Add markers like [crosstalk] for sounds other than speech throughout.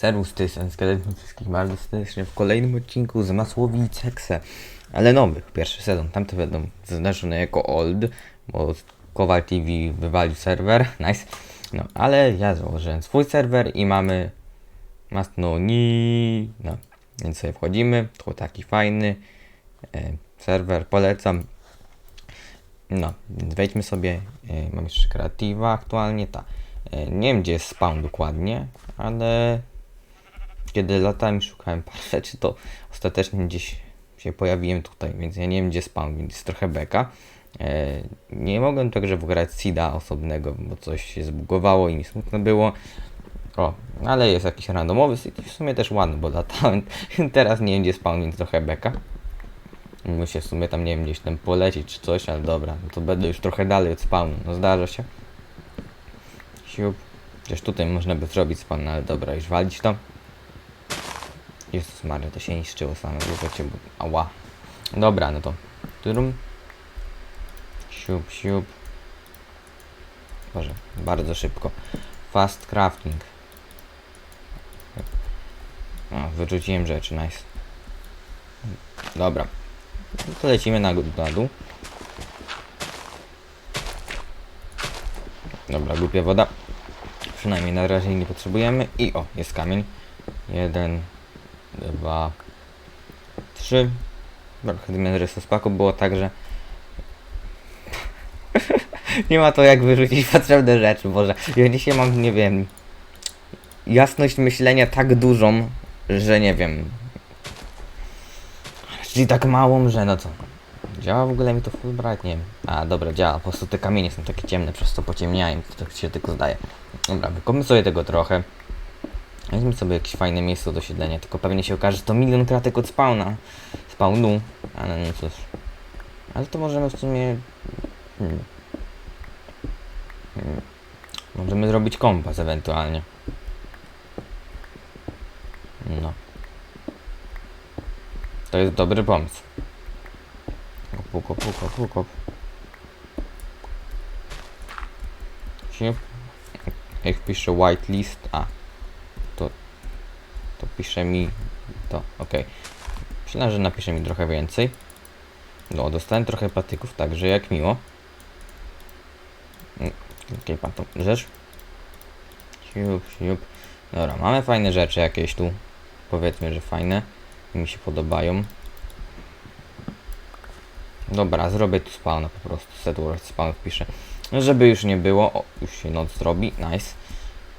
Serwus, to jest wszystkich bardzo serdecznie w kolejnym odcinku z Masłowic. Ale nowych, pierwszy sezon, tamte będą zaznaczone jako old, bo Kowal TV wywalił serwer, [laughs] nice. No, ale ja założyłem swój serwer i mamy Mastnoni, no, więc sobie wchodzimy, to taki fajny e, serwer, polecam. No, wejdźmy sobie, e, mam jeszcze kreatywa aktualnie, ta. E, nie wiem gdzie jest spawn dokładnie, ale kiedy latałem szukałem par rzeczy, to ostatecznie gdzieś się pojawiłem tutaj, więc ja nie wiem gdzie spawn, więc trochę beka. E, nie mogłem także wgrać seeda osobnego, bo coś się zbugowało i mi smutno było. O, ale jest jakiś randomowy i w sumie też ładny, bo latałem. [laughs] Teraz nie wiem gdzie spawn, więc trochę beka. Muszę w sumie tam, nie wiem, gdzieś tam polecieć czy coś, ale dobra, no to będę już trochę dalej od spawnu, no zdarza się. Siup. Chociaż tutaj można by zrobić spawn, ale dobra, już walić to. Jezus Maria, to się niszczyło same, wiecie, bo... Ała. Dobra, no to... Turum. Siup, siup. Boże, bardzo szybko. Fast crafting. O, wyrzuciłem rzeczy, nice. Dobra. No to lecimy na, na dół. Dobra, głupia woda. Przynajmniej na razie nie potrzebujemy. I o, jest kamień. Jeden, dwa, trzy. Trochę zmiany spaku było tak, że [laughs] nie ma to jak wyrzucić potrzebne rzeczy, Boże. Ja dzisiaj mam, nie wiem, jasność myślenia tak dużą, że nie wiem. Czyli tak małą, że no co. Działa w ogóle mi to Fulbright? Nie wiem. A dobra, działa. Po prostu te kamienie są takie ciemne, przez to pociemniają. To tak się tylko zdaje. Dobra, wykopmy sobie tego trochę. Weźmy sobie jakieś fajne miejsce do siedlenia, tylko pewnie się okaże, że to milion kratek od spawna. Spawnu. Ale no cóż. Ale to możemy w sumie... Hmm. Hmm. Możemy zrobić kompas ewentualnie. No. To jest dobry pomysł. Kop, kop. Siup. Jak piszę whitelist, a to pisze mi to, ok. Myślałem, że napisze mi trochę więcej. No, dostałem trochę patyków, także jak miło. Mm, Okej, pan rzecz. Siup, siup. Dobra, mamy fajne rzeczy jakieś tu. Powiedzmy, że fajne. Mi się podobają. Dobra, zrobię tu spawna po prostu. Set word spawn wpiszę. Żeby już nie było. O, już się noc zrobi. Nice.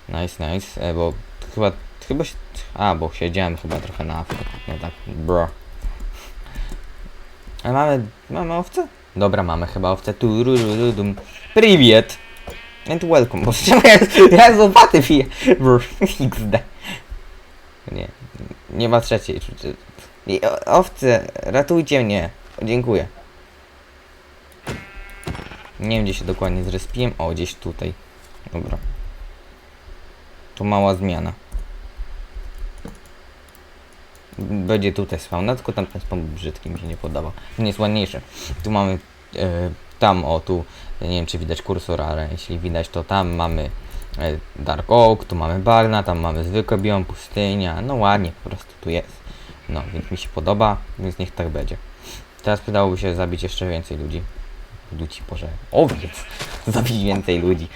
Nice, nice. E, bo chyba, Chyba się... A, bo siedziałem chyba trochę na Afrykę. nie tak, bro. A mamy... Mamy owce? Dobra, mamy chyba owce. Tu, ru, ru, ru, dum. Privet! And welcome. Bo czemu [laughs] ja, ja zobaty piję? Bro, [laughs] XD. Nie. Nie ma trzeciej. Owce, ratujcie mnie. Dziękuję. Nie wiem, gdzie się dokładnie zrespiłem. O, gdzieś tutaj. Dobra. Tu mała zmiana. Będzie tutaj spawna, tylko tamten spawn był brzydki, mi się nie podoba. Ten jest ładniejszy. Tu mamy e, tam, o tu, nie wiem czy widać kursor, ale jeśli widać to tam mamy e, Dark Oak, tu mamy Bagna, tam mamy zwykły biom, pustynia, no ładnie po prostu tu jest. No, więc mi się podoba, więc niech tak będzie. Teraz przydałoby się zabić jeszcze więcej ludzi. Ludzi, Boże, owiec! [laughs] Zabić więcej ludzi.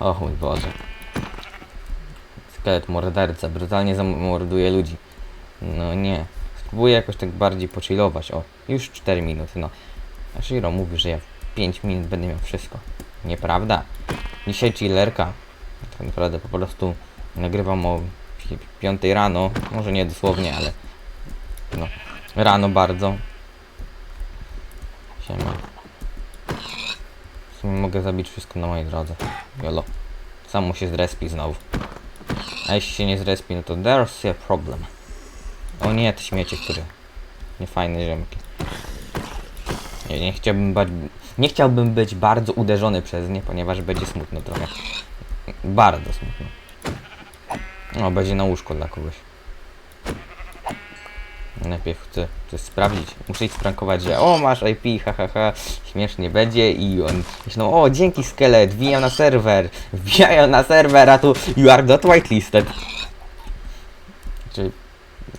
O mój Boże. Szkielet morderca brutalnie zamorduje ludzi. No nie. Spróbuję jakoś tak bardziej pochillować. O, już 4 minuty, no. A Shiro mówi, że ja w 5 minut będę miał wszystko. Nieprawda. Dzisiaj chillerka. Tak naprawdę po prostu nagrywam o 5 rano. Może nie dosłownie, ale no. Rano bardzo. Siema. W sumie mogę zabić wszystko na mojej drodze. Jolo. Samo się zrespi znowu. A jeśli się nie zrespi, no to there's a problem. O nie, te śmiecie, które... Niefajne ziomki. Nie, nie chciałbym bać... Nie chciałbym być bardzo uderzony przez nie, ponieważ będzie smutno trochę. Bardzo smutno. O, będzie na łóżko dla kogoś. Najpierw chcę coś sprawdzić. Muszę ich sprankować, że o masz IP, ha ha ha, śmiesznie będzie i on myślą, o dzięki skelet, wbijam na serwer, wbijają na serwer, a tu you are not whitelisted. Czy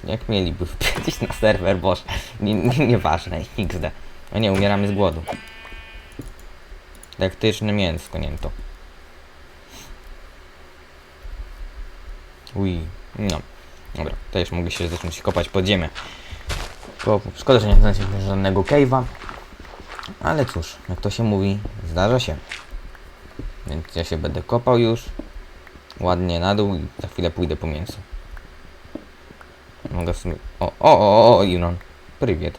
jak mieliby wbić na serwer, boż, nie, nie, nieważne, XD. A nie, umieramy z głodu. Elektryczne mięsko, nie to. Uj, no. Dobra, też mogę się zacząć kopać pod ziemię. Bo szkoda, że nie znajdzie żadnego cave'a. Ale cóż, jak to się mówi, zdarza się. Więc ja się będę kopał już. Ładnie na dół i za chwilę pójdę po mięso. Mogę w sumie... O, o, o, o, Iron. Prywiet.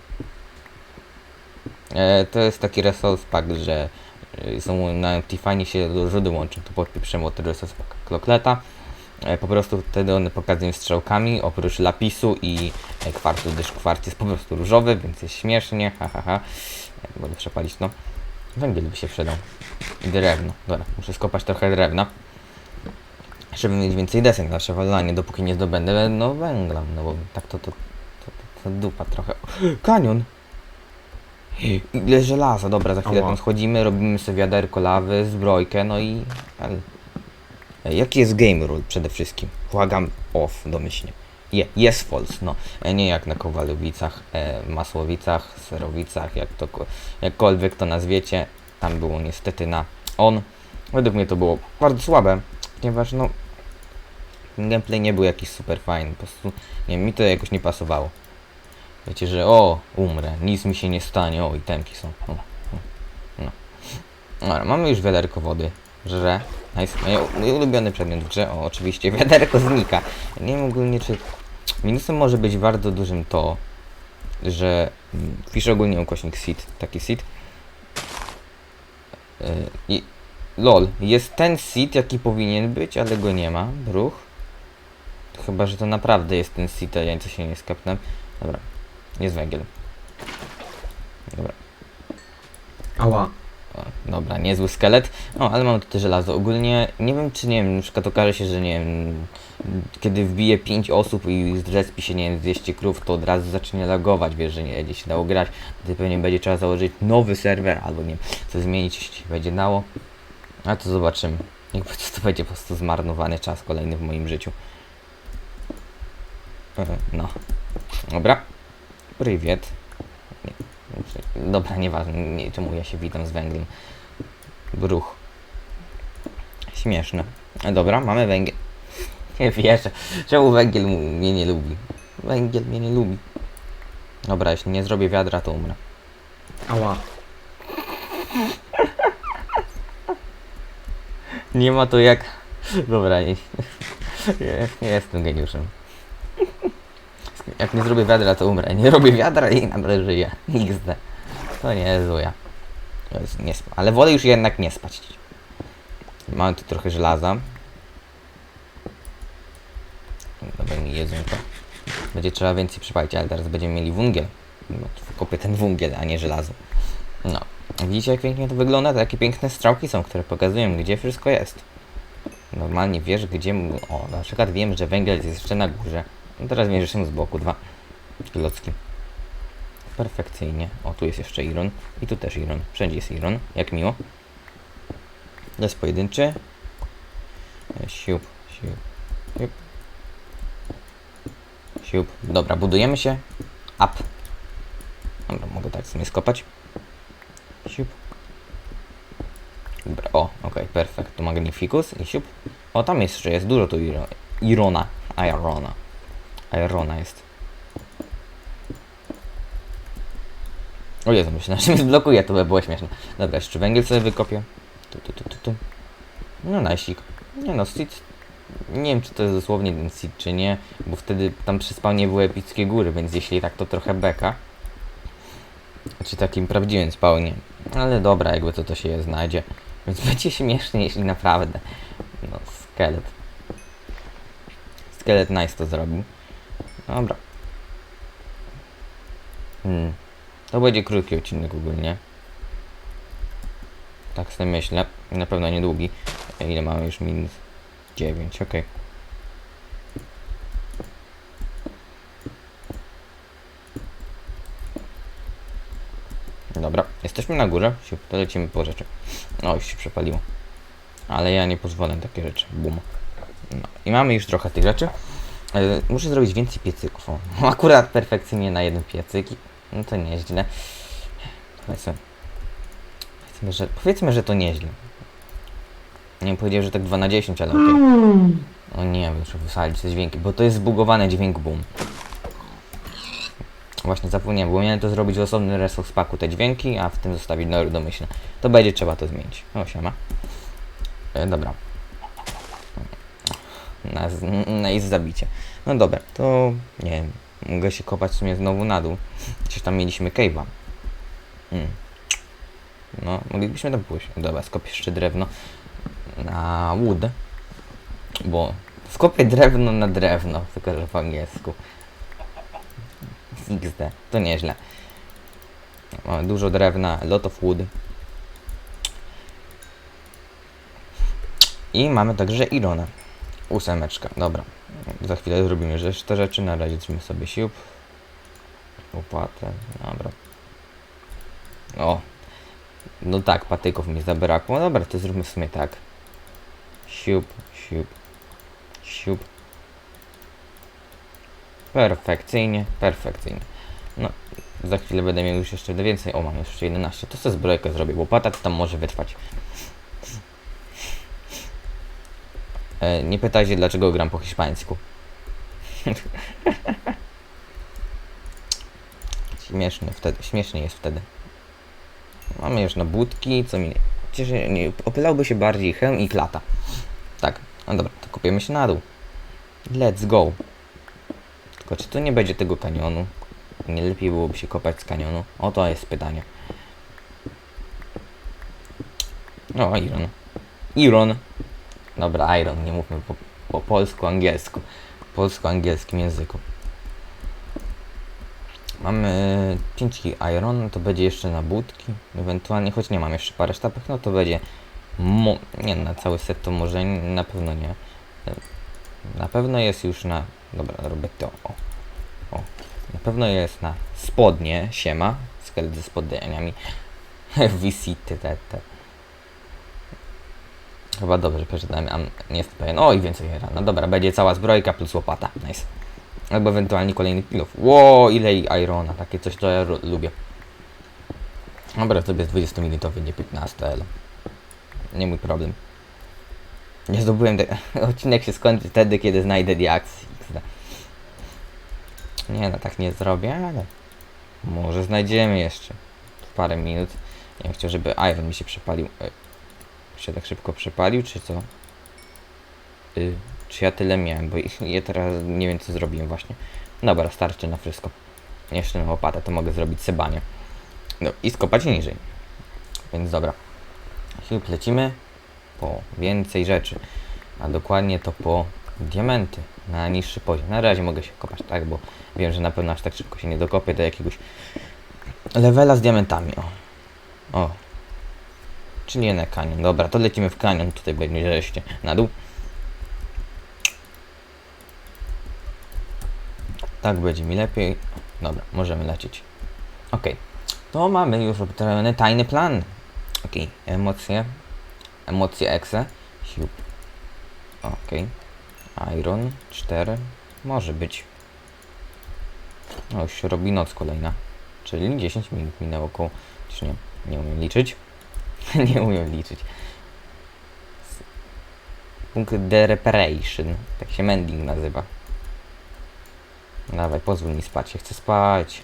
E, to jest taki resource pack, że e, są na Tiffany się rzudy łączą. To podpieprzemy od resource pack Klokleta. E, po prostu wtedy one pokazują strzałkami, oprócz lapisu i e, kwartu, gdyż kwart jest po prostu różowy, więc jest śmiesznie, ha ha ha. E, Mogę przepalić, no. Węgiel by się przydał. I drewno. Dobra, muszę skopać trochę drewna. Żeby mieć więcej desek na przewalanie, dopóki nie zdobędę no węgla, no bo tak to, to, to, to, to dupa trochę. [gasps] Kanion! Ile żelaza, dobra, za chwilę tam schodzimy, robimy sobie wiaderko lawy, zbrojkę, no i... E, Jaki jest game rule przede wszystkim? Błagam off domyślnie. Je, jest false, no. E, Nie jak na Kowalowicach, e, Masłowicach, Serowicach, jak to, ko- jakkolwiek to nazwiecie. Tam było niestety na on. Według mnie to było bardzo słabe, ponieważ no ten gameplay nie był jakiś super fajny, po prostu nie mi to jakoś nie pasowało. Wiecie, że o, umrę, nic mi się nie stanie, o i temki są. No. Dobra, mamy już wiaderko wody, żre. Nice. Ulubiony przedmiot w grze, o oczywiście, wiaderko znika. Nie wiem ogólnie czy... Minusem może być bardzo dużym to, że mm, wpisz ogólnie ukośnik seed, taki seed. Yy, I lol, jest ten seed jaki powinien być, ale go nie ma, ruch. Chyba, że to naprawdę jest ten seed, a ja coś się nie skapnę. Dobra, jest węgiel. Dobra. Ała. Dobra, niezły szkielet. O, ale mam tutaj żelazo. Ogólnie nie wiem, czy nie wiem, na przykład okaże się, że nie wiem, kiedy wbije 5 osób i zrespi się, nie wiem, 200 krów, to od razu zacznie lagować, wiesz, że nie będzie się dało grać. Wtedy pewnie będzie trzeba założyć nowy serwer, albo nie wiem, co zmienić, jeśli będzie dało. A to zobaczymy. Jakby to, to będzie po prostu zmarnowany czas kolejny w moim życiu. E, No. Dobra. Prywiet. Dobra, nieważne, nie, czemu ja się witam z węglem. Bruch. Śmieszne. E, Dobra, mamy węgiel. [laughs] Nie wierzę. Czemu węgiel mnie nie lubi? Węgiel mnie nie lubi. Dobra, jeśli nie zrobię wiadra, to umrę. Ała. Nie ma to jak... Dobra, nie, [laughs] nie, nie jestem geniuszem. Jak nie zrobię wiadra, to umrę. Nie robię wiadra i nadal żyję. XD. To nie jest złe. To jest nie Ale wolę już jednak nie spać. Mamy tu trochę żelaza. Dobra, mi jedzonko. Będzie trzeba więcej przypalić, ale teraz będziemy mieli węgiel. No, kopię ten węgiel, a nie żelazo. No. Widzicie jak pięknie to wygląda? To jakie piękne strzałki są, które pokazują gdzie wszystko jest. Normalnie wiesz gdzie... O, na przykład wiem, że węgiel jest jeszcze na górze. No teraz mierzysz z boku dwa klocki. Perfekcyjnie. O, tu jest jeszcze Iron. I tu też Iron. Wszędzie jest Iron. Jak miło. Jest pojedynczy. E, Siup, siup, siup. Siup. Dobra, budujemy się. Up. Dobra, mogę tak sobie skopać. Siup. Dobra, o, okej, perfekt. Tu Magnificus i siup. O, tam jeszcze jest dużo tu iro Irona. Irona. Irona jest. O Jezu, myślałem, że mnie zblokuje, to by było śmieszne. Dobra, jeszcze węgiel sobie wykopię. Tu, tu, tu, tu, tu. No, najsik. Nie no, seed... Nie wiem, czy to jest dosłownie ten seed, czy nie, bo wtedy tam przy spawnie były epickie góry, więc jeśli tak, to trochę beka. Czy takim prawdziwym spawnie. Ale dobra, jakby to to się je znajdzie. Więc [laughs] będzie śmiesznie, jeśli naprawdę. No, szkielet. Szkielet nice to zrobił. Dobra. Hmm. To będzie krótki odcinek ogólnie. Tak sobie myślę. Na pewno niedługi. Ile mamy już minut? 9, ok. Dobra, jesteśmy na górze, to lecimy po rzeczy. No już się przepaliło. Ale ja nie pozwolę na takie rzeczy. Bum. No. I mamy już trochę tych rzeczy. Muszę zrobić więcej piecyków. O. [laughs] Akurat perfekcyjnie na jeden piecyk. No to nieźle. Powiedzmy, że, powiedzmy, że to nieźle. Nie powiedział, że tak 2 na 10, ale okej. O nie, muszę wysadzić te dźwięki, bo to jest zbugowany dźwięk boom. Właśnie zapomniałem, bo miałem to zrobić w osobnym resource packu te dźwięki, a w tym zostawić do domyślne. To będzie trzeba to zmienić. O, siema. E, dobra. Na, na jest zabicie. No dobra, to nie wiem. Mogę się kopać w sumie znowu na dół. Przecież tam mieliśmy cave'a. Mm. No, moglibyśmy tam pójść. Dobra, skopię jeszcze drewno na wood. Bo skopię drewno na drewno, tylko że po angielsku. XD, to nieźle. Mamy dużo drewna, lot of wood. I mamy także Irona. Ósemeczka, dobra. Za chwilę zrobimy rzecz, te rzeczy, na razie trzymamy sobie siup. Łopatę, dobra. O. No tak, patyków mi zabrakło. Dobra, to zróbmy w sumie tak. Siup, siup, siup. Perfekcyjnie, perfekcyjnie. No, za chwilę będę miał już jeszcze więcej. O, mam jeszcze 11. To sobie zbrojkę zrobię, bo łopata to tam może wytrwać. E, nie pytajcie, dlaczego gram po hiszpańsku. Śmieszny wtedy, śmiesznie jest wtedy. Mamy już na budki, co mi... Cieszę, nie, opylałby się bardziej hełm i klata. Tak, no dobra, to kopiemy się na dół. Let's go. Tylko czy tu nie będzie tego kanionu? Nie lepiej byłoby się kopać z kanionu? O to jest pytanie. O, Iron. Iron. Dobra, Iron, nie mówmy po, po polsku, angielsku. Polsko-angielskim języku. Mamy 5 Iron, to będzie jeszcze na budki. Ewentualnie, choć nie mam jeszcze parę sztabek, no to będzie. Mo nie, na cały set to może na pewno nie. Na pewno jest już na. Dobra, robię to. O. o. Na pewno jest na spodnie, siema. Skelet ze spodniami. [laughs] Visity te, te. Chyba dobrze przeczytałem, a nie jestem pewien. O, i więcej era. No dobra, będzie cała zbrojka plus łopata. Nice. Albo ewentualnie kolejny pilów. Ło, ile irona. Takie coś, co ja lubię. Dobra, sobie 20 minutowy, nie 15, ale... Nie mój problem. Nie zdobyłem te... [laughs] Odcinek się skończy wtedy, kiedy znajdę diaks. Nie no, tak nie zrobię, ale... Może znajdziemy jeszcze. Parę minut. Ja bym chciał, żeby Iron mi się przepalił. Się tak szybko przepalił, czy co? Y, czy ja tyle miałem, bo ja teraz nie wiem co zrobiłem właśnie. Dobra, starczy na wszystko. Jeszcze na łopatę, to mogę zrobić sebanie. No i skopać niżej. Więc dobra. Chyb lecimy po więcej rzeczy. A dokładnie to po diamenty na niższy poziom. Na razie mogę się kopać tak, bo wiem, że na pewno aż tak szybko się nie dokopię do jakiegoś levela z diamentami. O. O. Czyli jednak kanion. Dobra, to lecimy w kanion. Tutaj będzie wreszcie na dół. Tak będzie mi lepiej. Dobra, możemy lecieć. Ok. To mamy już obtrawiony tajny plan. Ok. Emocje. Emocje exe. Ok. Iron 4. Może być. O, już się robi noc kolejna. Czyli 10 minut minęło około. Czy nie? Nie umiem liczyć. [laughs] nie umiem liczyć. Punkt de reparation. Tak się mending nazywa. Dawaj, pozwól mi spać. Ja chcę spać.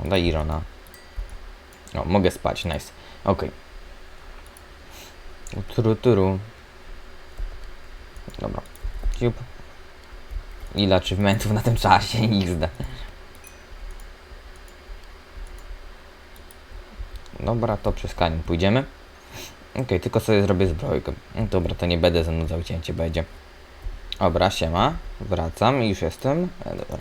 O, Daj Irona. O, mogę spać, nice. Okej. Turu, turu. Dobra. Ciup. Ile achievementów na tym czasie? XD. Dobra, to przez kanion pójdziemy. Okej, tylko sobie zrobię zbrojkę. No Dobra, to nie będę zanudzał, cięcie będzie. Dobra, siema. Wracam i już jestem. E, dobra.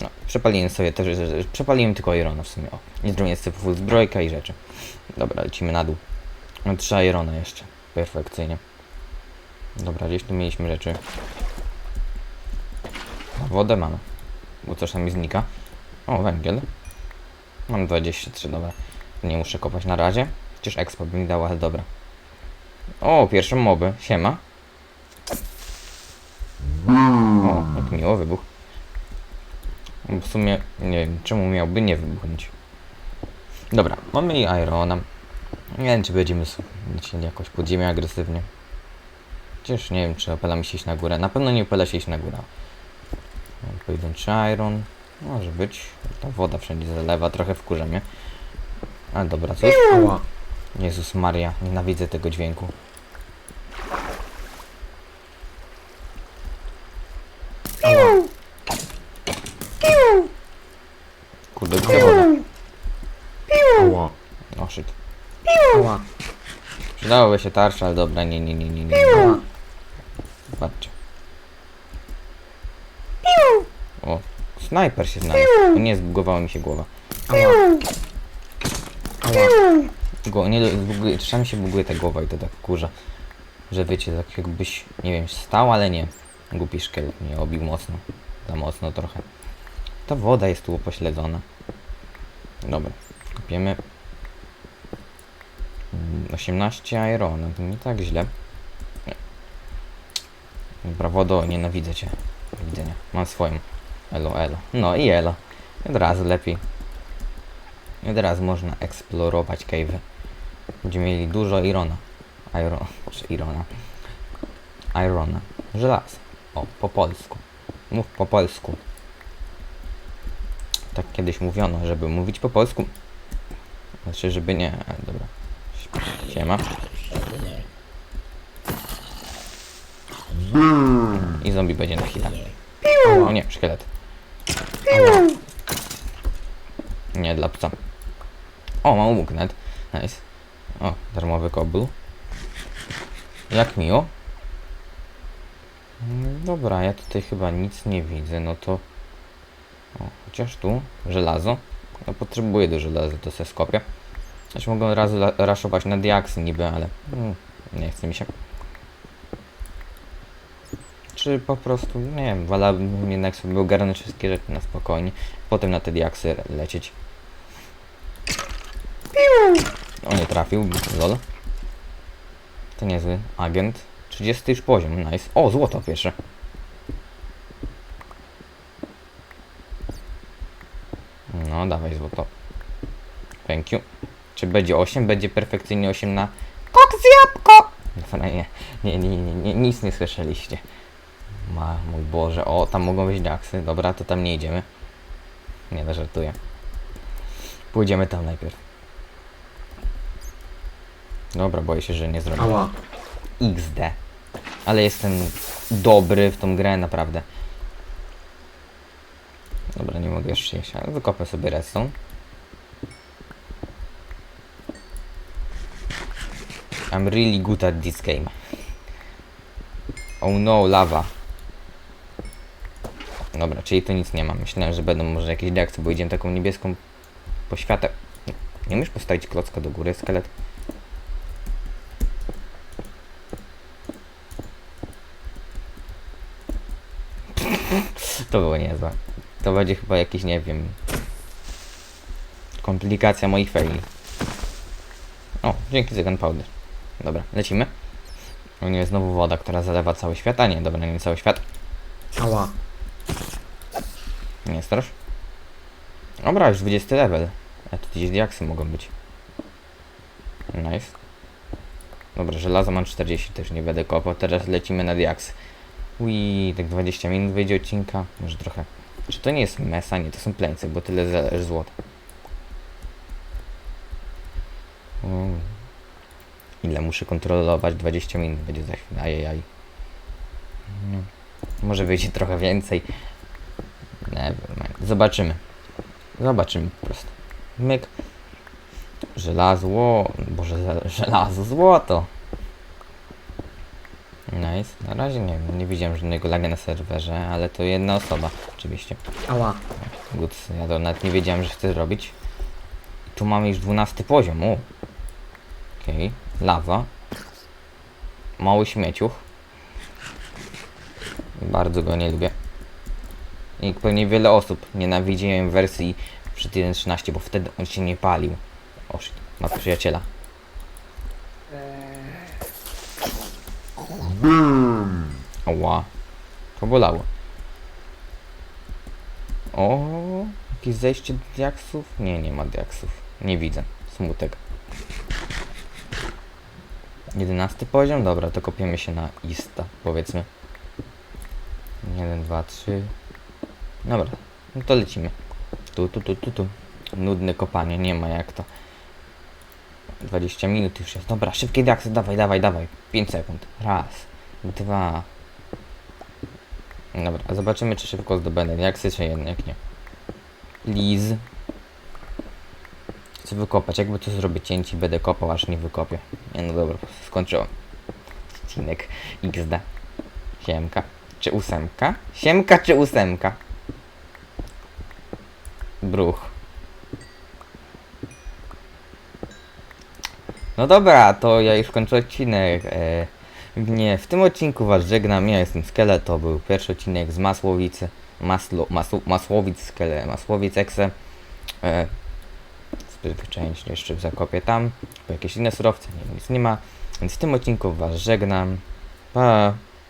No, przepaliłem sobie też, przepaliłem tylko Irona w sumie. O, nie zrobiłem sobie full zbrojka i rzeczy. Dobra, lecimy na dół. No, Trzeba Irona jeszcze. Perfekcyjnie. Dobra, gdzieś tu mieliśmy rzeczy. Wodę mamy. Bo coś tam mi znika. O, węgiel. Mam 23, dobra. Nie muszę kopać na razie. Chociaż expo by mi dało, ale dobra. O, pierwsze moby. Siema. O, jak miło wybuch. W sumie nie wiem, czemu miałby nie wybuchnąć. Dobra, mamy i Irona. Nie wiem, czy będziemy s- lecieli jakoś pod ziemię agresywnie. Chociaż nie wiem, czy opala mi się iść na górę. Na pewno nie opala się iść na górę. Pojedynczy Iron. Może być. Ta woda wszędzie zalewa, trochę wkurza mnie. Ale dobra, cóż. Ała. Jezus Maria, nienawidzę tego dźwięku. Ała. Kurde, gdzie woda? Ała. O, shit. Ała. Przydałoby się tarcza, ale dobra, nie, nie, nie, nie, nie. Patrzcie. O, snajper się znalazł. Nie, zbugowało mi się głowa. Ała. Go, nie, zbuguje, czasami się buguje ta głowa i to tak kurza. Że wiecie, tak jakbyś, nie wiem, stał, ale nie. Głupi szkielet mnie obił mocno. Za mocno trochę. Ta woda jest tu upośledzona. Dobra, kupiemy. Mm, 18 irona, to nie tak źle. Dobra, wodo, nienawidzę cię. Do widzenia. Mam swoją. Elo, elo. No i elo. Od razu lepiej. I od razu można eksplorować cave'y. Będziemy mieli dużo irona. Iron, czy irona. Irona. Żelaza. O, po polsku. Mów po polsku. Tak kiedyś mówiono, żeby mówić po polsku. Znaczy, żeby nie... Dobra. Siema. I zombie będzie na chwilę. O nie, szkielet. Ała. Nie, dla psa. O, mam łuk net. Nice. O, darmowy koblu. Jak miło. Mm, Dobra, ja tutaj chyba nic nie widzę, no to... O, chociaż tu żelazo. No potrzebuję do żelaza, to se skopię. Znaczy mogę od razu raszować na diaksy niby, ale... Mm, nie chce mi się. Czy po prostu, nie wiem, wolałbym jednak sobie ogarnąć wszystkie rzeczy na spokojnie. Potem na te diaksy lecieć. O, nie trafił, lol. To niezły agent. 30 już poziom, nice. O, złoto pierwsze. No, dawaj złoto. Thank you. Czy będzie 8? Będzie perfekcyjnie 8 na... Kok z jabłko! Nie, nie, nie, nie, nic nie słyszeliście. Ma, mój Boże, o, tam mogą być diaksy. Dobra, to tam nie idziemy. Nie, no żartuję. Pójdziemy tam najpierw. Dobra, boję się, że nie zrobię. Ała. XD. Ale jestem dobry w tą grę, naprawdę. Dobra, nie mogę jeszcze jeść, ale wykopę sobie redstone. I'm really good at this game. Oh no, lava. Dobra, czyli tu nic nie ma. Myślałem, że będą może jakieś diaksy, bo idziemy taką niebieską poświatę. Nie umiesz postawić klocka do góry, skelet? To było niezłe. To będzie chyba jakiś, nie wiem... Komplikacja moich faili. O, dzięki za gunpowder. Dobra, lecimy. O nie, znowu woda, która zalewa cały świat. A nie, dobra, nie cały świat. Ała. Nie strasz. Dobra, już 20 level. A tu gdzieś diaksy mogą być. Nice. Dobra, żelazo mam 40, też nie będę kopał. Teraz lecimy na diaks. Ui, tak 20 minut wyjdzie odcinka. Może trochę. Czy to nie jest mesa? Nie, to są pleńce, bo tyle zależy złota. Mm. Ile muszę kontrolować? 20 minut będzie za chwilę. Ajajaj. Mm. Może wyjdzie trochę więcej. Nevermind. Zobaczymy. Zobaczymy po prostu. Myk. Żelazło. Boże, żel- żelazo, złoto. Nice. Na razie nie nie widziałem żadnego laga na serwerze, ale to jedna osoba, oczywiście. Ała. Good, ja to nawet nie wiedziałem, że chcę zrobić. I tu mamy już 12 poziom. Okej, lawa. Mały śmieciuch. Bardzo go nie lubię. I pewnie wiele osób nienawidziłem wersji przed 1.13, bo wtedy on się nie palił. O shit, ma przyjaciela. Ała. To bolało. O, jakieś zejście diaksów? Nie, nie ma diaksów. Nie widzę. Smutek. Jedenasty poziom? Dobra, to kopiemy się na Ista, powiedzmy. Jeden, dwa, trzy. Dobra, no to lecimy. Tu, tu, tu, tu, tu. Nudne kopanie, nie ma jak to. 20 minut już jest. Dobra, szybkie diaksy, dawaj, dawaj, dawaj. 5 sekund. Raz, dwa. Dobra, zobaczymy czy szybko zdobędę diaksy, czy jednak nie. Please. Chcę wykopać, jakby to zrobię cięci, będę kopał, aż nie wykopię. Nie no dobra, skończyłem. Odcinek XD. Siemka. Czy ósemka? Siemka czy ósemka? Bruch. No dobra, to ja już kończę odcinek. Nie, w tym odcinku was żegnam. Ja jestem Skele, to był pierwszy odcinek z Masłowicy. Maslo, masło, Masłowic, Skele, Masłowic, Exe. E, się jeszcze zakopię tam, bo jakieś inne surowce, nie, nic nie ma. Więc w tym odcinku was żegnam. Pa!